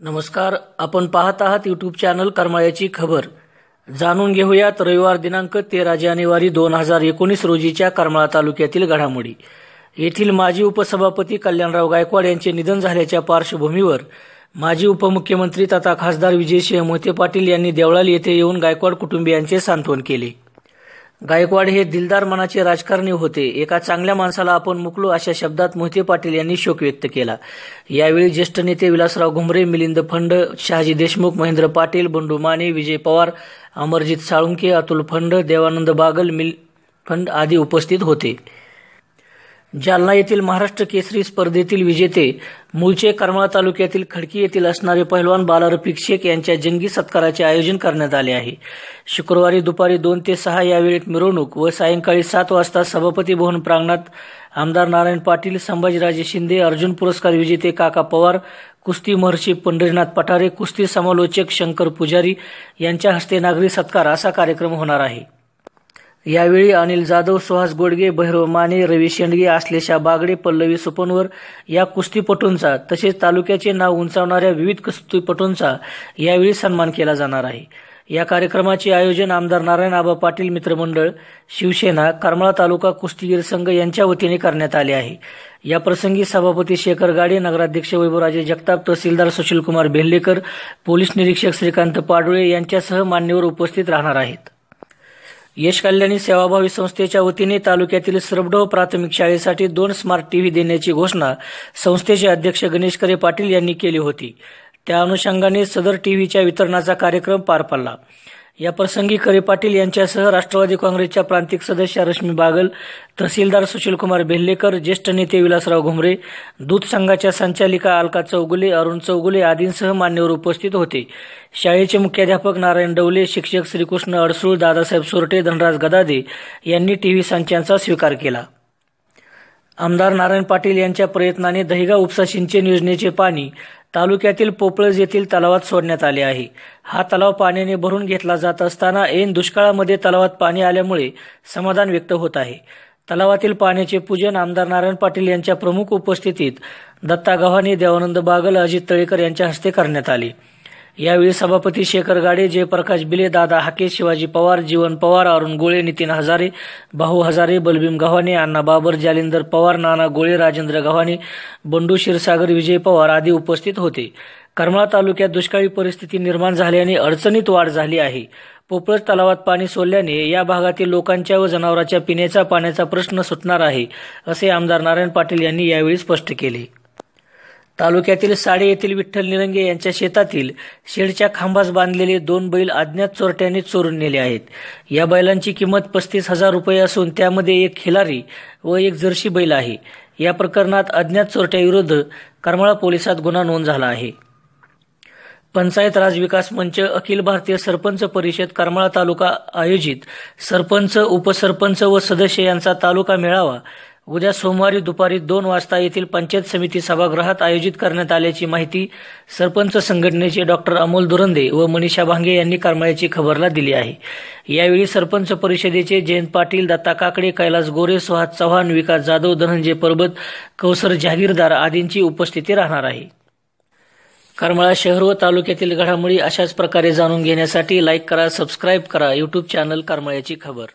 नमस्कार आपण पाहत आहात यूट्यूब चॅनल करमाळ्याची खबर. जाणून घेऊयात रविवार दिनांक तेरा जानेवारी दोन हजार एकोणीस रोजीच्या करमाळा तालुक्यातील घडामोडी. येथील माजी उपसभापती कल्याणराव गायकवाड यांचे निधन झाल्याच्या पार्श्वभूमीवर माजी उपमुख्यमंत्री तथा खासदार विजयसिंह मोहिते पाटील यांनी देवळाली येथे येऊन गायकवाड कुटुंबियांचे सांत्वन केले. गायकवाड हे दिलदार मनाचे राजकारणी होते. एका चांगल्या माणसाला आपण मुकलो अशा शब्दात मोहिते पाटील यांनी शोक व्यक्त केला. यावेळी ज्येष्ठ नेते विलासराव घुमरे मिलिंद फंड शहाजी देशमुख महेंद्र पाटील बंडू माने विजय पवार अमरजित साळुंके अतुल फंड देवानंद बागल मिल फंड आदी उपस्थित होते. जालना येथील महाराष्ट्र केसरी स्पर्धेतील विजेते मूळचे करमाळा तालुक्यातील खडकी येथील असणारे पहिलवान बालारफिक शेख यांच्या जंगी सत्काराचे आयोजन करण्यात आले आहे. शुक्रवारी दुपारी दोन ते सहा या वेळेत मिरवणूक व सायंकाळी सात वाजता सभापती भवन प्रांगणात आमदार नारायण पाटील संभाजीराजे शिंदे अर्जुन पुरस्कार विजेते काका पवार कुस्ती महर्षी पंढरीनाथ पठारे कुस्ती समालोचक शंकर पुजारी यांच्या हस्ते नागरी सत्कार असा कार्यक्रम होणार आहे. यावेळी अनिल जाधव सुहास गोडगे भैरव माने रवी शेंडगे आश्लेषा बागडे पल्लवी सुपनवर या कुस्तीपटूंचा तसेच तालुक्याचे नाव उंचावणाऱ्या विविध कुस्तीपटूंचा यावेळी सन्मान केला जाणार आहे. या कार्यक्रमाचे आयोजन आमदार नारायण आबा पाटील मित्रमंडळ शिवसेना करमाळा तालुका कुस्तीगीर संघ यांच्या वतीने करण्यात आले आहे. या प्रसंगी सभापती शेखर गाडे नगराध्यक्ष वैभवराजे जगताप तहसीलदार सुशीलकुमार भेल्लेकर पोलीस निरीक्षक श्रीकांत पाडुळे यांच्यासह मान्यवर उपस्थित राहणार आहेत. यश कल्याणी सेवाभावी संस्थेच्या वतीने तालुक्यातील सरबडोह प्राथमिक शाळेसाठी दोन स्मार्ट टीव्ही देण्याची घोषणा संस्थेचे अध्यक्ष गणेश करे पाटील यांनी केली होती. त्या अनुषंगाने सदर टीव्हीच्या वितरणाचा कार्यक्रम पार पडला. या प्रसंगी करे पाटील यांच्यासह राष्ट्रवादी काँग्रेसच्या प्रांतिक सदस्य रश्मी बागल तहसीलदार सुशीलकुमार बेल्लेकर ज्येष्ठ नेते विलासराव घुमरे दूध संघाच्या संचालिका अलका चौगुले अरुण चौगुले आदींसह मान्यवर उपस्थित होते. शाळेचे मुख्याध्यापक नारायण डवले शिक्षक श्रीकृष्ण अडसूळ दादासाहेब सोरटे धनराज गदादे यांनी टीव्ही संचांचा स्वीकार केला. आमदार नारायण पाटील यांच्या प्रयत्नाने दहिगा उपसा सिंचन योजनेचे पाणी तालुक्यातील पोपळज येथील तलावात सोडण्यात आले आहे. हा तलाव पाण्याने भरून घेतला जात असताना ऐन दुष्काळामध्ये तलावात पाणी आल्यामुळे समाधान व्यक्त होत आहे. तलावातील पाण्याचे पूजन आमदार नारायण पाटील यांच्या प्रमुख उपस्थितीत दत्ता गव्हाणे देवानंद बागल अजित तळेकर यांच्या हस्ते करण्यात आले. यावेळी सभापती शेखर गाडे जयप्रकाश बिले दादा हाके शिवाजी पवार जीवन पवार अरुण गोळे नितीन हजारे भाऊ हजारे बलभीम गव्हाणे अण्णा बाबर जालिंदर पवार नाना गोळे राजेंद्र गव्हाणे बंडू क्षीरसागर विजय पवार आदी उपस्थित होते. करमाळा तालुक्यात दुष्काळी परिस्थिती निर्माण झाल्याने अडचणीत वाढ झाली आहे. पोपळज तलावात पाणी सोडल्याने या भागातील लोकांच्या व जनावरांच्या पिण्याच्या पाण्याचा प्रश्न सुटणार आहे असे आमदार नारायण पाटील यांनी यावेळी स्पष्ट केले. तालुक्यातील साडे येथील विठ्ठल निरंगे यांच्या शेतातील शेडच्या खांबास बांधलेले दोन बैल अज्ञात चोरट्यांनी चोरून नेले आहेत. या बैलांची किंमत पस्तीस हजार रुपये असून त्यामध्ये एक खिलारी व एक जर्सी बैल आहे. या प्रकरणात अज्ञात चोरट्याविरुद्ध करमाळा पोलिसात गुन्हा नोंद झाला आहे. पंचायत राज विकास मंच अखिल भारतीय सरपंच परिषद करमाळा तालुका आयोजित सरपंच उपसरपंच व सदस्य यांचा तालुका मेळावा उद्या सोमवारी दुपारी दोन वाजता येथील पंचायत समिती सभागृहात आयोजित करण्यात आल्याची माहिती सरपंच संघटनेचे डॉक्टर अमोल दुरंदे व मनीषा भांगे यांनी करमाळ्याची खबरला दिली आहे. यावेळी सरपंच परिषदेचे जयंत पाटील दत्ता काकडे कैलास गोरे सुहास चव्हाण विकास जाधव धनंजय परबत कौसर जहागीरदार आदींची उपस्थिती राहणार आहे. करमाळा शहर व तालुक्यातील घडामोडी अशाच प्रकारे जाणून घेण्यासाठी लाईक करा सबस्क्राईब करा. यूट्यूब चॅनल करमाळ्याची खबर.